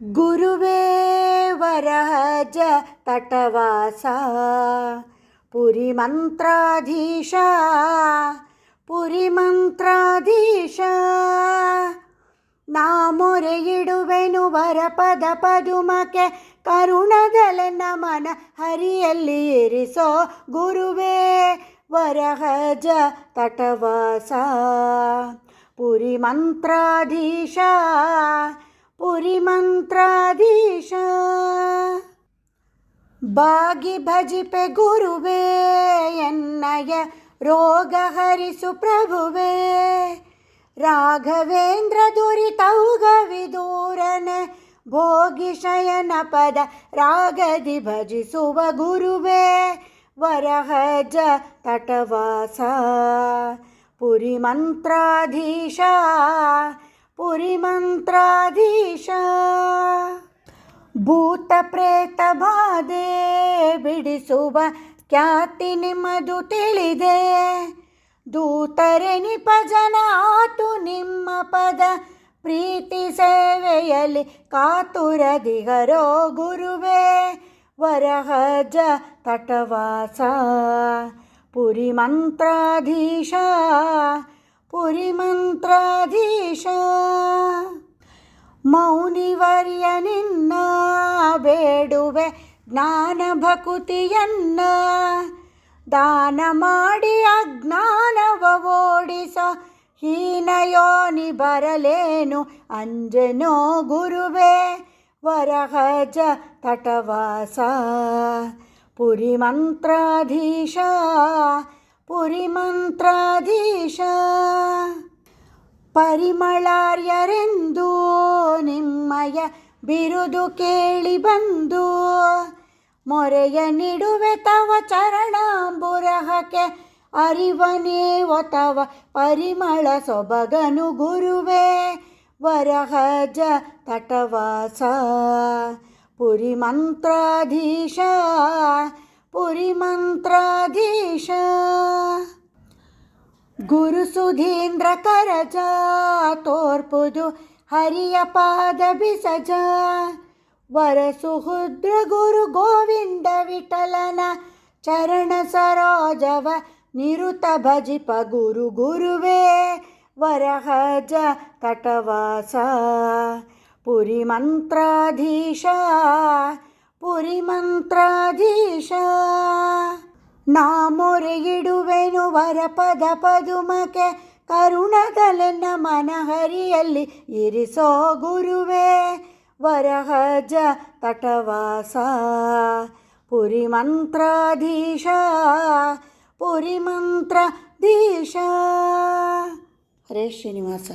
ಗುರುವೇ ವರಹಜ ತಟವಾಸ ಪುರಿ ಮಂತ್ರಾಧೀಶ ಪುರಿ ಮಂತ್ರಾಧೀಶ ನಾ ಮೊರೆಯಿಡುವೆನು ವರ ಪದ ಪದುಮಕ್ಕೆ ಕರುಣದಲೆನ್ನ ಮನ ಹರಿಯಲ್ಲಿ ಇರಿಸೋ ಗುರುವೇ ವರಹಜ ತಟವಾಸ ಪುರಿ ಮಂತ್ರಾಧೀಶ पुरि मन्त्राधीशाी भजि पे गुरुवेय रोग प्रभुवे राघवेन्द्रदुरितौगविदूरन भोगिशयनपद रागदि भजिसुव गुरुवे वरहज तटवास पुरि मन्त्राधीशा ರಾಗದಿ ಭಜಿಸುವ ಗುರುವೇ ವರಹಜ ತಟವಾಸ ಪುರಿ ಮಂತ್ರಾಧೀಶ ಭೂತ ಪ್ರೇತ ಬಾಧೆ ಬಿಡಿಸುವ ಖ್ಯಾತಿ ನಿಮ್ಮದು ತಿಳಿದೆ. ದೂತರೆನಿಪ ಜನ ಆತು ನಿಮ್ಮ ಪದ ಪ್ರೀತಿ ಸೇವೆಯಲ್ಲಿ ಕಾತುರದಿಗರೋ ಗುರುವೇ. ವರಹಜ ತಟವಾಸ. ಪುರಿ ಮಂತ್ರಾಧೀಶ ಪುರಿ ಮಂತ್ರಾಧೀಶ ಮೌನಿವರ್ಯ ನಿನ್ನ ಬೇಡುವೆ ಜ್ಞಾನ ಭಕುತಿಯನ್ನ. ದಾನ ಮಾಡಿ ಅಜ್ಞಾನವ ಓಡಿಸ ಹೀನಯೋನಿ ಬರಲೇನು ಅಂಜನೋ ಗುರುವೇ. ವರಹಜ ತಟವಾಸ. ಪುರಿ ಮಂತ್ರಾಧೀಶ ಪುರಿ ಮಂತ್ರಾಧೀಶ ಪರಿಮಳಾರ್ಯರೆಂದು ನಿಮ್ಮಯ ಬಿರುದು ಕೇಳಿ ಬಂದು, ಮೊರೆಯ ನಿಡುವೆ ತವ ಚರಣಾಂಬುರಹಕ್ಕೆ ಅರಿವನೇ ಒತವ ಪರಿಮಳ ಸೊಬಗನು ಗುರುವೇ. ವರಹಜ ತಟವಾಸ, ಪುರಿ ಮಂತ್ರಾಧೀಶ ಪುರಿ ಮಂತ್ರಾಧೀಶ. ಗುರು ಸುಧೀಂದ್ರ ಕರಜ, ತೋರ್ಪುದು ಹರಿಯ ಪಾದ ಬಿಸಜ. ವರಸುಹುದ್ರ ಗುರು ಗೋವಿಂದ ವಿಠಲನ, ಚರಣ ಸರೋಜವ ನಿರುತ ಭಜಿಪ ಗುರು ಗುರುವೇ. ವರಹಜ ತಟವಾಸ, ಪುರಿ ಮಂತ್ರಾಧೀಶ ಪುರಿ ಮಂತ್ರಾಧೀಶ. ನಾ ವರ ಪದ ಪದುಮಕ್ಕೆ ಕರುಣದಲೆನ್ನ ಮನಹರಿಯಲ್ಲಿ ಇರಿಸೋ ಗುರುವೇ. ವರಹಜ ತಟವಾಸ ಪುರಿ ಮಂತ್ರಾಧೀಶ ಪುರಿ ಮಂತ್ರಾಧೀಶ ಹರೇ ಶ್ರೀನಿವಾಸ.